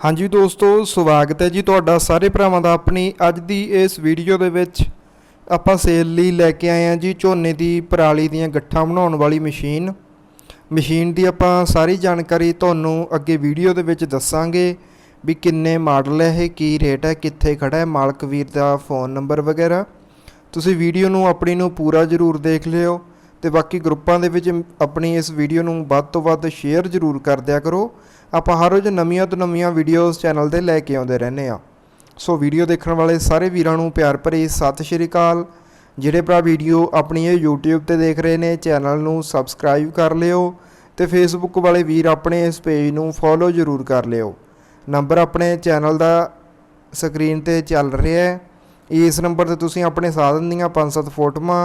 ਹਾਂਜੀ ਦੋਸਤੋ, ਸਵਾਗਤ ਹੈ ਜੀ ਤੁਹਾਡਾ ਸਾਰੇ ਭਰਾਵਾਂ ਦਾ ਆਪਣੀ ਅੱਜ ਦੀ ਇਸ ਵੀਡੀਓ ਦੇ ਵਿੱਚ। ਆਪਾਂ ਸੇਲ ਲਈ ਲੈ ਕੇ ਆਏ ਹਾਂ ਜੀ ਝੋਨੇ ਦੀ ਪਰਾਲੀ ਦੀਆਂ ਗੱਠਾਂ ਬਣਾਉਣ ਵਾਲੀ ਮਸ਼ੀਨ। ਮਸ਼ੀਨ ਦੀ ਆਪਾਂ ਸਾਰੀ ਜਾਣਕਾਰੀ ਤੁਹਾਨੂੰ ਅੱਗੇ ਵੀਡੀਓ ਦੇ ਵਿੱਚ ਦੱਸਾਂਗੇ ਵੀ ਕਿੰਨੇ ਮਾਡਲ ਹੈ ਇਹ, ਕੀ ਰੇਟ ਹੈ, ਕਿੱਥੇ ਖੜਾ ਹੈ, ਮਾਲਕ ਵੀਰ ਦਾ ਫੋਨ ਨੰਬਰ ਵਗੈਰਾ। ਤੁਸੀਂ ਵੀਡੀਓ ਨੂੰ, ਆਪਣੀ ਨੂੰ ਪੂਰਾ ਜ਼ਰੂਰ ਦੇਖ ਲਿਓ। ਤੇ ਬਾਕੀ ਗਰੁੱਪਾਂ ਦੇ ਵਿੱਚ ਆਪਣੀ ਇਸ ਵੀਡੀਓ ਨੂੰ ਵੱਧ ਤੋਂ ਵੱਧ ਸ਼ੇਅਰ ਜ਼ਰੂਰ ਕਰ ਦਿਆ ਕਰੋ। ਆਪਾਂ ਹਰ ਰੋਜ਼ ਨਵੀਆਂ ਤੋਂ ਨਵੀਆਂ ਵੀਡੀਓਜ਼ ਚੈਨਲ ਤੇ ਲੈ ਕੇ ਆਉਂਦੇ ਰਹਿੰਦੇ ਆ ਸੋ ਵੀਡੀਓ ਦੇਖਣ ਵਾਲੇ ਸਾਰੇ ਵੀਰਾਂ ਨੂੰ ਪਿਆਰ ਭਰੀ ਸਤਿ ਸ਼੍ਰੀ ਅਕਾਲ। ਜਿਹੜੇ ਭਰਾ ਵੀਡੀਓ ਆਪਣੀ ਇਹ YouTube ਤੇ ਦੇਖ ਰਹੇ ਨੇ ਚੈਨਲ ਨੂੰ ਸਬਸਕ੍ਰਾਈਬ ਕਰ ਲਿਓ ਤੇ Facebook ਵਾਲੇ ਵੀਰ ਆਪਣੇ ਇਸ ਪੇਜ ਨੂੰ ਫੋਲੋ ਜ਼ਰੂਰ ਕਰ ਲਿਓ। ਨੰਬਰ ਆਪਣੇ ਚੈਨਲ ਦਾ ਸਕਰੀਨ ਤੇ ਚੱਲ ਰਿਹਾ ਹੈ। ਇਸ ਨੰਬਰ ਤੇ ਤੁਸੀਂ ਆਪਣੇ ਸਾਧਨ ਦੀਆਂ 5-7 ਫੋਟੋਆਂ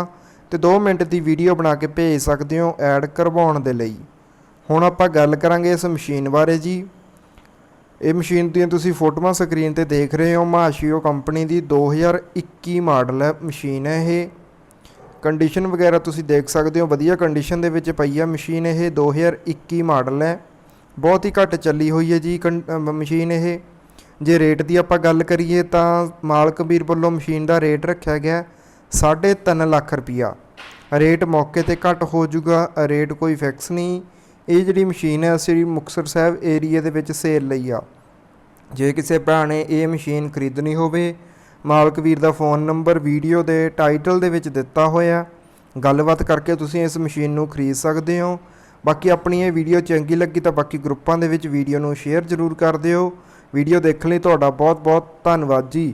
ਤੇ 2 ਮਿੰਟ ਦੀ ਵੀਡੀਓ ਬਣਾ ਕੇ ਭੇਜ ਸਕਦੇ ਹੋ ਐਡ ਕਰਵਾਉਣ ਦੇ ਲਈ। ਹੁਣ ਆਪਾਂ ਗੱਲ ਕਰਾਂਗੇ ਇਸ ਮਸ਼ੀਨ ਬਾਰੇ ਜੀ। ਇਹ ਮਸ਼ੀਨ ਦੀਆਂ ਤੁਸੀਂ ਫੋਟੋਆਂ ਸਕਰੀਨ ਤੇ ਦੇਖ ਰਹੇ ਹੋ। ਮਾਸ਼ੀਓ ਕੰਪਨੀ ਦੀ 2021 ਮਾਡਲ ਹੈ ਮਸ਼ੀਨ ਹੈ ਇਹ। ਕੰਡੀਸ਼ਨ ਵਗੈਰਾ ਤੁਸੀਂ ਦੇਖ ਸਕਦੇ ਹੋ। ਵਧੀਆ ਕੰਡੀਸ਼ਨ ਦੇ ਵਿੱਚ ਪਈ ਆ ਮਸ਼ੀਨ ਇਹ। 2021 ਮਾਡਲ ਹੈ। ਬਹੁਤ ਹੀ ਘੱਟ ਚੱਲੀ ਹੋਈ ਹੈ ਜੀ ਕੰ- ਮਸ਼ੀਨ ਇਹ। ਜੇ ਰੇਟ ਦੀ ਆਪਾਂ ਗੱਲ ਕਰੀਏ ਤਾਂ ਮਾਲਕ ਵੀਰ ਵੱਲੋਂ ਮਸ਼ੀਨ ਦਾ ਰੇਟ ਰੱਖਿਆ ਗਿਆ 3.5 ਲੱਖ ਰੁਪਿਆ ਰੇਟ ਮੌਕੇ ਤੇ ਘੱਟ ਹੋ ਜਾਊਗਾ, ਰੇਟ ਕੋਈ ਫਿਕਸ ਨਹੀਂ। ਇਹ ਜਿਹੜੀ ਮਸ਼ੀਨ ਹੈ, ਸ੍ਰੀ ਮੁਕਤਸਰ ਸਾਹਿਬ ਏਰੀਆ ਦੇ ਵਿੱਚ ਸੇਲ ਲਈ ਆ। ਜੇ ਕਿਸੇ ਭਰਾ ਨੇ ਇਹ ਮਸ਼ੀਨ ਖਰੀਦਣੀ ਹੋਵੇ, ਮਾਲਕ ਵੀਰ ਦਾ ਫੋਨ ਨੰਬਰ ਵੀਡੀਓ ਦੇ ਟਾਈਟਲ ਦੇ ਵਿੱਚ ਦਿੱਤਾ ਹੋਇਆ। ਗੱਲਬਾਤ ਕਰਕੇ ਤੁਸੀਂ ਇਸ ਮਸ਼ੀਨ ਨੂੰ ਖਰੀਦ ਸਕਦੇ ਹੋ। ਬਾਕੀ ਆਪਣੀ ਇਹ ਵੀਡੀਓ ਚੰਗੀ ਲੱਗੀ ਤਾਂ ਬਾਕੀ ਗਰੁੱਪਾਂ ਦੇ ਵਿੱਚ ਵੀਡੀਓ ਨੂੰ ਸ਼ੇਅਰ ਜ਼ਰੂਰ ਕਰ ਦਿਓ। ਵੀਡੀਓ ਦੇਖਣ ਲਈ ਤੁਹਾਡਾ ਬਹੁਤ ਬਹੁਤ ਧੰਨਵਾਦ ਜੀ।